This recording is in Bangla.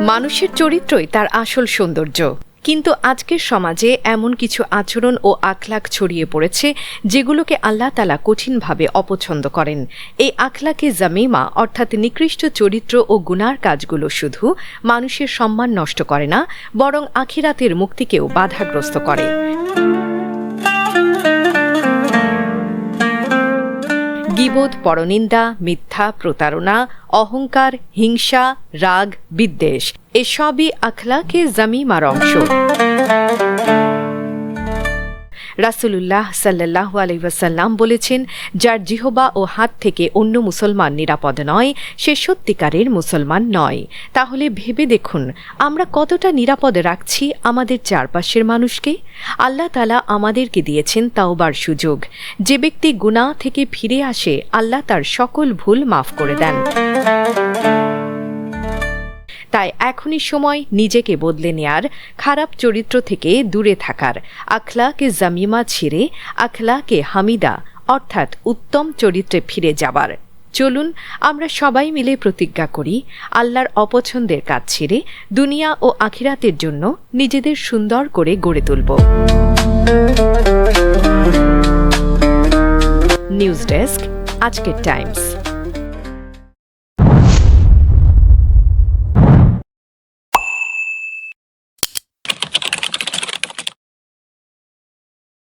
মানুষের চরিত্রই তার আসল সৌন্দর্য। কিন্তু আজকের সমাজে এমন কিছু আচরণ ও আখলাক ছড়িয়ে পড়েছে, যেগুলোকে আল্লাহ তালা কঠিনভাবে অপছন্দ করেন। এই আখলাকে জামিমা, অর্থাৎ নিকৃষ্ট চরিত্র ও গুনার কাজগুলো শুধু মানুষের সম্মান নষ্ট করে না, বরং আখিরাতের মুক্তিকেও বাধাগ্রস্ত করে। গিবোধ পরনিন্দা মিথ্যা প্রতারণা অহংকার হিংসা রাগ বিদ্বেষ এসবই আখলাকে জামিমার অংশ। রাসুলুল্লাহ সাল্লাহ আলহিবাসাল্লাম বলেছেন, যার জিহবা ও হাত থেকে অন্য মুসলমান নিরাপদ নয়, সে সত্যিকারের মুসলমান নয়। তাহলে ভেবে দেখুন, আমরা কতটা নিরাপদ রাখছি আমাদের চারপাশের মানুষকে? আল্লাহ তালা আমাদেরকে দিয়েছেন তাওবার সুযোগ। যে ব্যক্তি গুনাহ থেকে ফিরে আসে, আল্লাহ তার সকল ভুল মাফ করে দেন। তাই এখনই সময় নিজেকে বদলে নেয়ার, খারাপ চরিত্র থেকে দূরে থাকার। আখলাকে জামিমা ছেড়ে, আখলাকে হামিদা, অর্থাৎ উত্তম চরিত্রে ফিরে যাবার। চলুন, আমরা সবাই মিলে প্রতিজ্ঞা করি, আল্লাহর অপছন্দের কাজ ছেড়ে দুনিয়া ও আখিরাতের জন্য নিজেদের সুন্দর করে গড়ে তুলব। নিউজ ডেস্ক, আজকের টাইমস।